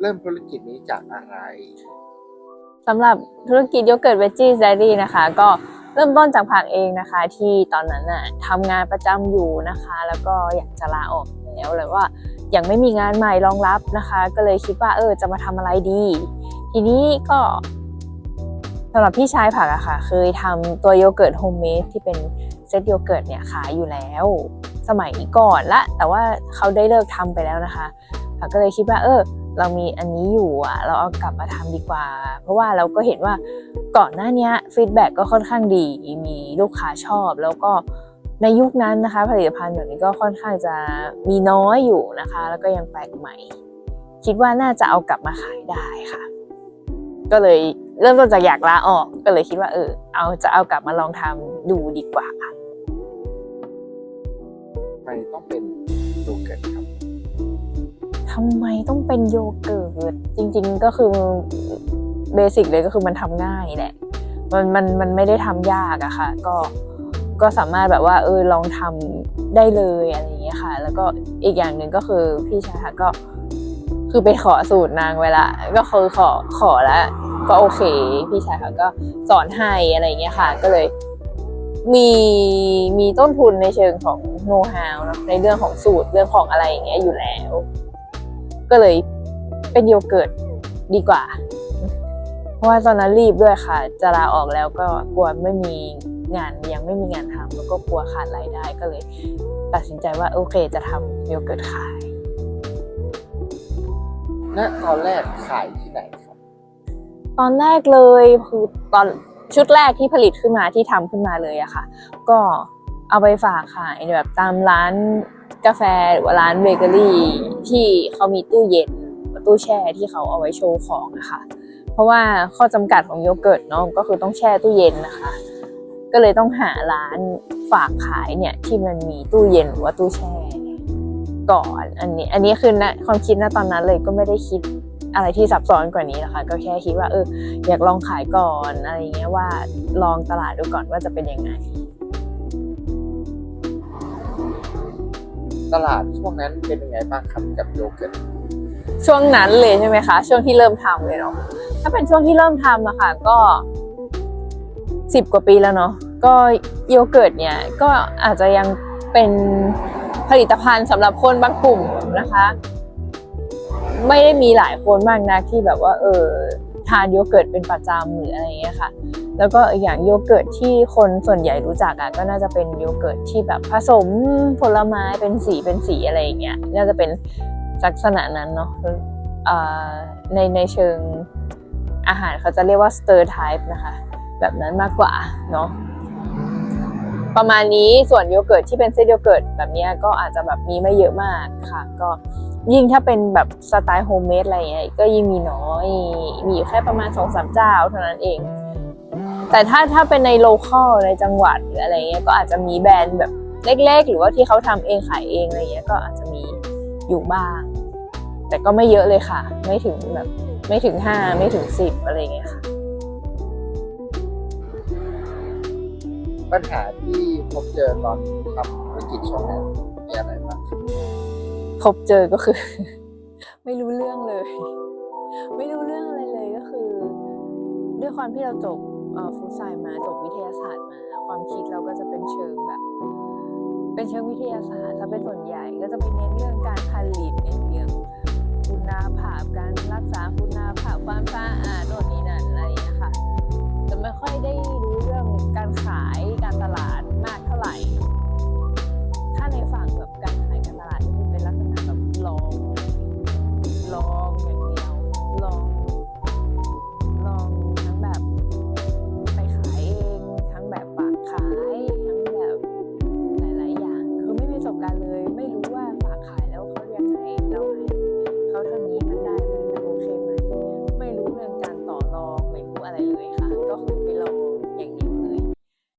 เริ่มธุรกิจนี้จากอะไร สำหรับธุรกิจโยเกิร์ตเวจจี้ไดรี่นะคะ ก็เริ่มต้นจากผักเองนะคะ ที่ตอนนั้นน่ะทำงานประจำอยู่นะคะ แล้วก็อยากจะลาออกแล้วเลยว่ายังไม่มีงานใหม่รองรับนะคะ ก็เลยคิดว่าเออจะมาทำอะไรดี ทีนี้ก็สำหรับพี่ชายผักอะค่ะ เคยทำตัวโยเกิร์ตโฮมเมดที่เป็นเซตโยเกิร์ตเนี่ยขายอยู่แล้ว สมัยก่อนละ แต่ว่าเขาได้เลิกทำไปแล้วนะคะผักก็เลยคิดว่าเออ เรามีอันนี้อยู่อะ เราเอากลับมาทำดีกว่า เพราะว่าเราก็เห็นว่าก่อนหน้านี้ฟีดแบ็กก็ค่อนข้างดี มีลูกค้าชอบ แล้วก็ในยุคนั้นนะคะ ผลิตภัณฑ์แบบนี้ก็ค่อนข้างจะมีน้อยอยู่นะคะ แล้วก็ยังแปลกใหม่ คิดว่าน่าจะเอากลับมาขายได้ค่ะ ก็เลยเริ่มต้นจากอยากลาออก ก็เลยคิดว่าเออ เอาจะเอากลับมาลองทำดูดีกว่าทำไมต้องเป็นโยเกิร์ตครับ ทำไมต้องเป็นโยเกิร์ตจริง ๆ ก็คือเบสิกเลยก็คือมันทำง่ายแหละมันมันมันไม่ได้ทำยากอะค่ะ ก็ก็สามารถแบบว่า เออลองทำได้เลยอะไรอย่างเงี้ยค่ะ แล้วก็อีกอย่างหนึ่งก็คือพี่ชายค่ะก็คือไปขอสูตรนางไว้ละก็คือขอขอแล้วก็โอเค พี่ชายค่ะก็สอนให้อะไรอย่างเงี้ยค่ะ ก็เลย มีมีต้นทุนในเชิงของโน้ตฮาวเนอะในเรื่องของสูตรเรื่องของอะไรอย่างเงี้ยอยู่แล้ว ก็เลยเป็นโยเกิร์ตดีกว่า เพราะว่าตอนนั้นรีบด้วยค่ะ จะลาออกแล้วก็กลัวไม่มีงานยังไม่มีงานทำแล้วก็กลัวขาดรายได้ก็เลย ตัดสินใจว่าโอเคจะทำโยเกิร์ตขายและตอนแรกขายที่ไหนครับ ตอนแรกเลยคือตอนชุดแรกที่ผลิตขึ้นมาที่ทำขึ้นมาเลยอะค่ะ ก็เอาไปฝากขายแบบตามร้าน กาแฟหรือว่าร้านเบเกอรี่ที่เขามีตู้เย็นตู้แช่ที่เขาเอาไว้โชว์ของอะค่ะเพราะว่าข้อจำกัดของโยเกิร์ตเนาะก็คือต้องแช่ตู้เย็นนะคะ ก็เลยต้องหาร้านฝากขายเนี่ยที่มันมีตู้เย็นหรือว่าตู้แช่ก่อนอันนี้อันนี้คือนะความคิดณตอนนั้นเลยก็ไม่ได้คิดอะไรที่ซับซ้อนกว่านี้นะคะ ก็แค่คิดว่าเอออยากลองขายก่อนอะไรเงี้ยว่าลองตลาดดูก่อนว่าจะเป็นยังไง ตลาดช่วงนั้นเป็นยังไงบ้างครับกับโยเกิร์ตช่วงนั้นเลยใช่ไหมคะ ช่วงที่เริ่มทำเลยเนาะถ้าเป็นช่วงที่เริ่มทำอะค่ะก็สิบกว่าปีแล้วเนาะก็โยเกิร์ตเนี่ยก็อาจจะยังเป็นผลิตภัณฑ์สำหรับคนบางกลุ่มนะคะ ไม่ได้มีหลายคนมากนะที่แบบว่า เออทานโยเกิร์ตเป็นประจำหรืออะไรเงี้ยค่ะ แล้วก็อีกอย่างโยเกิร์ตที่คนส่วนใหญ่รู้จักอะก็น่าจะเป็นโยเกิร์ตที่แบบผสมผลไม้เป็นสีเป็นสีอะไรอย่างเงี้ยน่าจะเป็นลักษณะนั้นเนาะในในเชิงอาหารเขาจะเรียกว่า stir type นะคะ แบบนั้นมากกว่าเนาะประมาณนี้ส่วนโยเกิร์ตที่เป็นเส้นโยเกิร์ตแบบเนี้ยก็อาจจะแบบมีไม่เยอะมากค่ะ ก็ยิ่งถ้าเป็นแบบสไตล์โฮมเมดอะไรเงี้ยก็ยิ่งมีน้อย มีอยู่แค่ประมาณสองสามเจ้าเท่านั้นเอง แต่ถ้าถ้าเป็นในโลคอลในจังหวัดหรืออะไรเงี้ยก็อาจจะมีแบรนด์แบบเล็ก ๆ หรือว่าที่เขาทำเองขายเองอะไรเงี้ยก็อาจจะมีอยู่บ้าง แต่ก็ไม่เยอะเลยค่ะ ไม่ถึงแบบไม่ถึงห้าไม่ถึงสิบอะไรเงี้ยค่ะ ปัญหาที่พบเจอตอนทำธุรกิจช่วงนั้นมีอะไรบ้างครับพบเจอก็คือ ไม่รู้เรื่องเลย ไม่รู้เรื่องอะไรเลยก็คือ ด้วยความที่เราจบ ฟุตไซมาจบวิทยาศาสตร์มา ความคิดเราก็จะเป็นเชิงแบบ เป็นเชิงวิทยาศาสตร์ถ้าเป็นส่วนใหญ่ก็จะไปเน้นเรื่องการผลิตเน้นเรื่องคุณภาพการรักษาคุณภาพความสะอาด